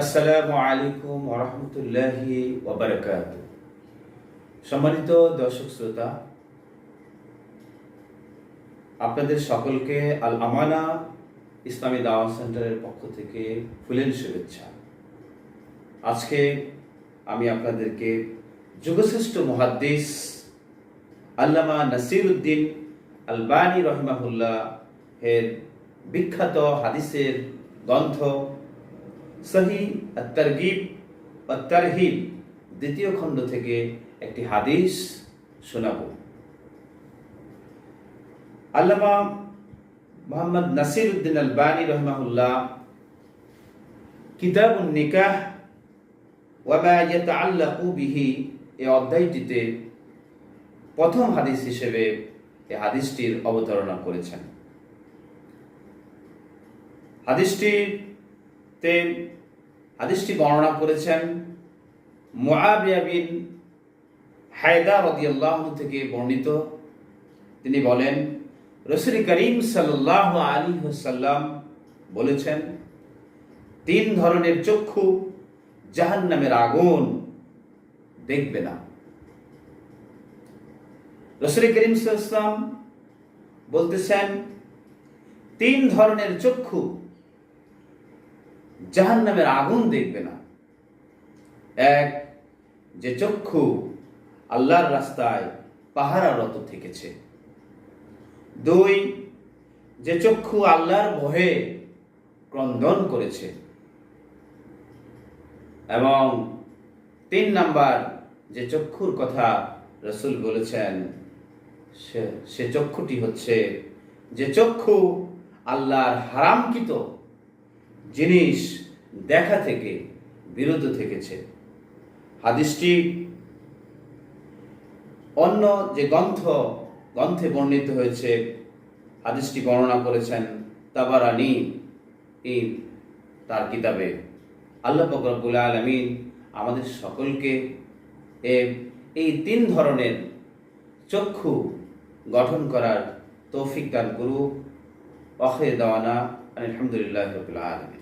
আসসালামু আলাইকুম ওরহমতুল্লাহি ওবরাকাত সম্মানিত দর্শক শ্রোতা, আপনাদের সকলকে আল আমানা ইসলামী দাওয়া সেন্টারের পক্ষ থেকে ফুলেন শুভেচ্ছা। আজকে আমি আপনাদেরকে যুগশ্রেষ্ঠ মুহাদ্দিস আল্লামা নাসির উদ্দিন আলবানী রহমাহুল্লাহ এর বিখ্যাত হাদিসের গ্রন্থ সহি তারগিব তারহিব দ্বিতীয় খণ্ড থেকে একটি হাদিস শোনাব। আল্লামা মোহাম্মদ নাসির উদ্দিন আলবানী রহমাহুল্লাহ কিতাব নিকাহ ওয়ামা ইয়াতাআল্লাকু বিহি এই অধ্যায়টিতে প্রথম হাদিস হিসেবে এই হাদিসটির অবতারণা করেছেন। হাদিসটিতে হাদিসটি বর্ণনা করেছেন মুআবিয়া বিন হায়দা থেকে বর্ণিত। তিনি বলেন, রসুল করিম সাল্লাল্লাহু আলাইহি ওয়াসাল্লাম বলেছেন, তিন ধরনের চক্ষু জাহান নামের আগুন দেখবে না। রসুল করিম সাল্লাম বলতেছেন, তিন ধরনের চক্ষু জাহান নামের আগুন দেখবে না। এক, যে চক্ষু আল্লাহর রাস্তায় পাহারারত থেকেছে। দুই, যে চক্ষু আল্লাহর ভয়ে ক্রন্দন করেছে। এবং তিন নাম্বার, যে চক্ষুর কথা রসুল বলেছেন সে চক্ষুটি হচ্ছে যে চক্ষু আল্লাহর হারামকৃত জিনিস দেখা থেকে, বিরত থেকেছে। হাদিসটি অন্য যে গ্রন্থ, গ্রন্থে বর্ণিত হয়েছে, হাদিসটি বর্ণনা করেছেন তাবারানি এই তার কিতাবে। আল্লাহ ফকরবুল আলমিন আমাদের সকলকে এই তিন ধরনের চক্ষু গঠন করার তৌফিক দান করুক। অখে দাওয়ানা, আলহামদুলিল্লাহ রবিল আলমিন।